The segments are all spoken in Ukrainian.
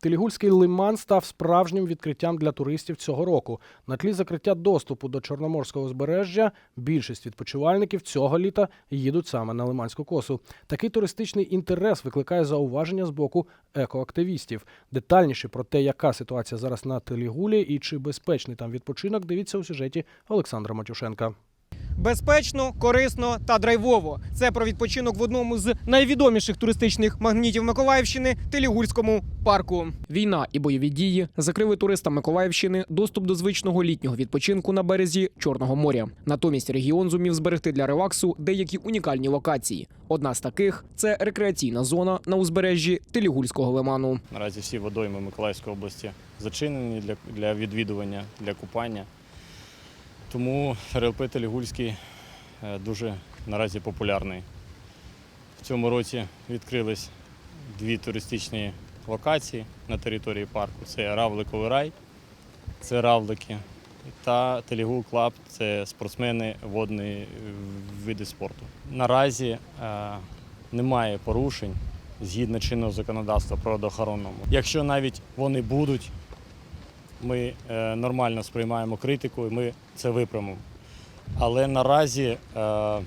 Телігульський лиман став справжнім відкриттям для туристів цього року. На тлі закриття доступу до чорноморського узбережжя більшість відпочивальників цього літа їдуть саме на лиманську косу. Такий туристичний інтерес викликає зауваження з боку екоактивістів. Детальніше про те, яка ситуація зараз на Телігулі і чи безпечний там відпочинок, дивіться у сюжеті Олександра Матюшенка. Безпечно, корисно та драйвово. Це про відпочинок в одному з найвідоміших туристичних магнітів Миколаївщини Телігульському парку. Війна і бойові дії закрили туристам Миколаївщини доступ до звичного літнього відпочинку на березі Чорного моря. Натомість регіон зумів зберегти для релаксу деякі унікальні локації. Одна з таких це рекреаційна зона на узбережжі Телігульського лиману. Наразі всі водойми Миколаївської області зачинені для, для відвідування, для купання. Тому РЛП Телігульський е, дуже наразі популярний. В цьому році відкрились дві туристичні локації на території парку. Це Равликовий рай, це равлики, та Телігул Клаб це спортсмени водної види спорту. Наразі е, немає порушень згідно чинного законодавства природоохоронному. Якщо навіть вони будуть, ми е, нормально сприймаємо критику і ми це виправимо. Але наразі е,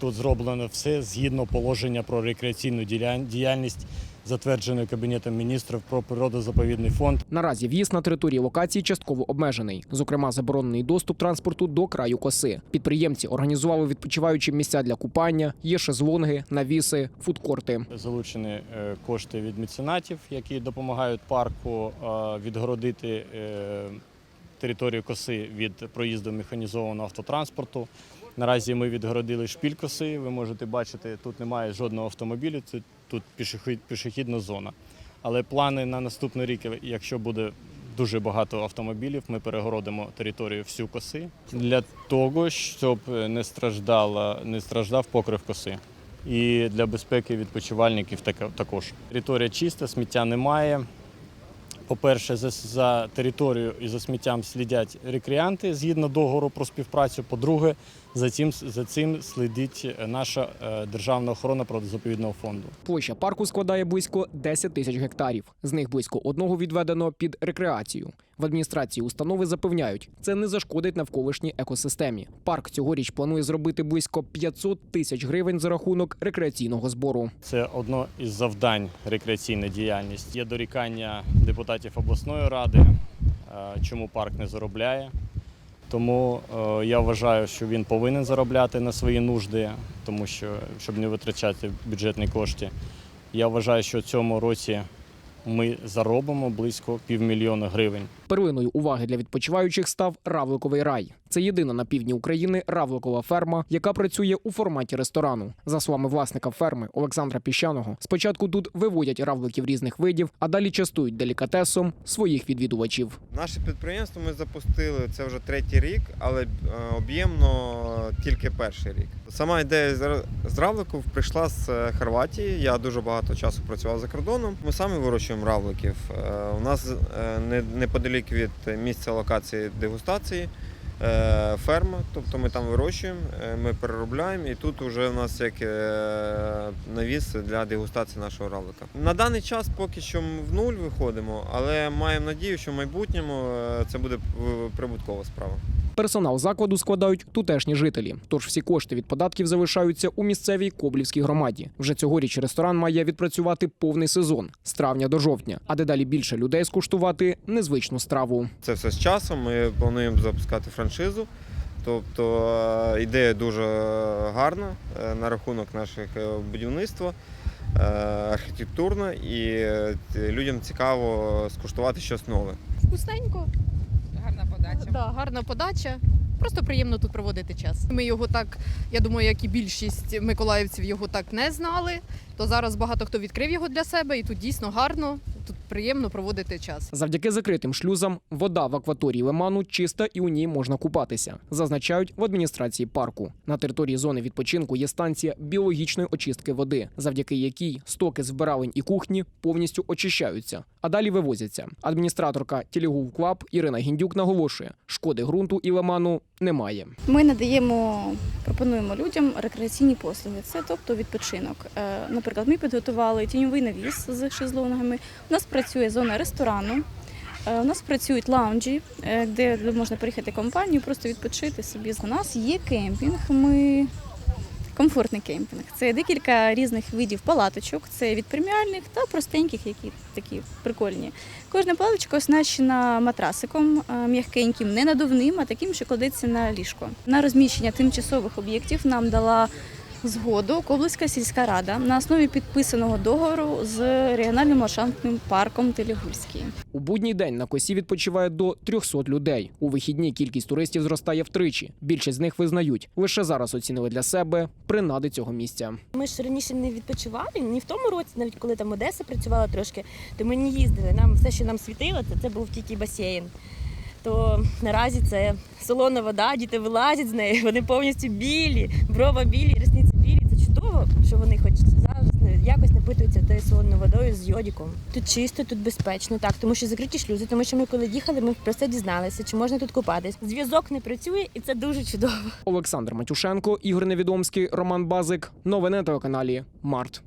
тут зроблено все згідно положення про рекреаційну діяльність, затвердженої Кабінетом міністрів про природозаповідний фонд. Наразі в'їзд на території локації частково обмежений. Зокрема, заборонений доступ транспорту до краю коси. Підприємці організували відпочиваючі місця для купання, є шезлонги, навіси, фудкорти. Залучені е, кошти від меценатів, які допомагають парку е, відгородити е, територію коси від проїзду механізованого автотранспорту. Наразі ми відгородили шпіль коси. Ви можете бачити, тут немає жодного автомобілю, це тут пішохід- пішохідна зона. Але плани на наступний рік, якщо буде дуже багато автомобілів, ми перегородимо територію всю коси для того, щоб не страждала, не страждав покрив коси. І для безпеки відпочивальників також. Територія чиста, сміття немає. По-перше, за, за територію і за сміттям слідять рекреанти згідно договору про співпрацю. По-друге, за цим, за цим слідить наша е, державна охорона природозаповідного фонду. Площа парку складає близько 10 тисяч гектарів. З них близько одного відведено під рекреацію. В адміністрації установи запевняють, це не зашкодить навколишній екосистемі. Парк цьогоріч планує зробити близько 500 тисяч гривень за рахунок рекреаційного збору. Це одно із завдань рекреаційна діяльність. Є дорікання депутатів обласної ради, е, чому парк не заробляє. Тому е, я вважаю, що він повинен заробляти на свої нужди, тому що щоб не витрачати бюджетні кошти. Я вважаю, що в цьому році ми заробимо близько півмільйона гривень. Перлиною уваги для відпочиваючих став Равликовий рай. Це єдина на півдні України равликова ферма, яка працює у форматі ресторану. За словами власника ферми Олександра Піщаного, спочатку тут виводять равликів різних видів, а далі частують делікатесом своїх відвідувачів. Наше підприємство ми запустили це вже третій рік, але е, об'ємно тільки перший рік. Сама ідея з- равликів прийшла з е, Хорватії. Я дуже багато часу працював за кордоном. Ми самі вирощуємо равликів. Е, У нас не- неподалік від місця локації дегустації. е, Ферма, тобто ми там вирощуємо, е, ми переробляємо, і тут вже у нас як е, навіс для дегустації нашого равлика. На даний час поки що в нуль виходимо, але маємо надію, що в майбутньому е, це буде е, прибуткова справа. Персонал закладу складають тутешні жителі. Тож всі кошти від податків залишаються у місцевій Коблівській громаді. Вже цьогоріч ресторан має відпрацювати повний сезон з травня до жовтня, а дедалі більше людей скуштувати незвичну страву. Це все з часом. Ми плануємо запускати франшизу. Тобто е, ідея дуже гарна е, на рахунок наших е, будівництва, архітектурна, і людям цікаво скуштувати щось нове. Вкусненько, подача. да, гарна подача. Просто приємно тут проводити час. Ми його так, я думаю, як і більшість миколаївців його так не знали. То зараз багато хто відкрив його для себе, і тут дійсно гарно, тут приємно проводити час. Завдяки закритим шлюзам вода в акваторії лиману чиста і у ній можна купатися. Зазначають в адміністрації парку. На території зони відпочинку є станція біологічної очистки води, завдяки якій стоки з вбиралень і кухні повністю очищаються, а далі вивозяться. Адміністраторка Тілігув Клаб Ірина Гіндюк наголошує, шкоди ґрунту і лиману немає. Ми надаємо, пропонуємо людям рекреаційні послуги. Це тобто відпочинок. Е, Наприклад, ми підготували тіньовий навіс з шезлонгами. У нас працює зона ресторану. е, У нас працюють лаунджі, е, де можна приїхати компанію, просто відпочити собі. У нас є кемпінг. Ми комфортний кемпінг. Це декілька різних видів палаточок. Це від преміальних та простеньких, які такі прикольні. Кожна паличка оснащена матрасиком е, м'якеньким, не надувним, а таким, що кладеться на ліжко. На розміщення тимчасових об'єктів нам дала згоду Коблицька сільська рада на основі підписаного договору з регіональним ландшафтним парком Телегульський. У будній день на косі відпочиває до 300 людей. У вихідні кількість туристів зростає втричі. Більшість з них визнають, лише зараз оцінили для себе принади цього місця. Ми ж раніше не відпочивали, ні в тому році, навіть коли там Одеса працювала трошки, то ми не їздили. Нам все, що нам світило, це, це був тільки басейн. То наразі це солона вода, діти вилазять з неї, вони повністю білі, брова білі. Що вони хоч зараз не- якось напитуються тою солоною водою з йодіком. Тут чисто, тут безпечно, так, тому що закриті шлюзи, тому що ми коли їхали, ми про це дізналися, чи можна тут купатись. Зв'язок не працює, і це дуже чудово. Олександр Матюшенко, Ігор Невідомський, Роман Базик. Новини на телеканалі Март.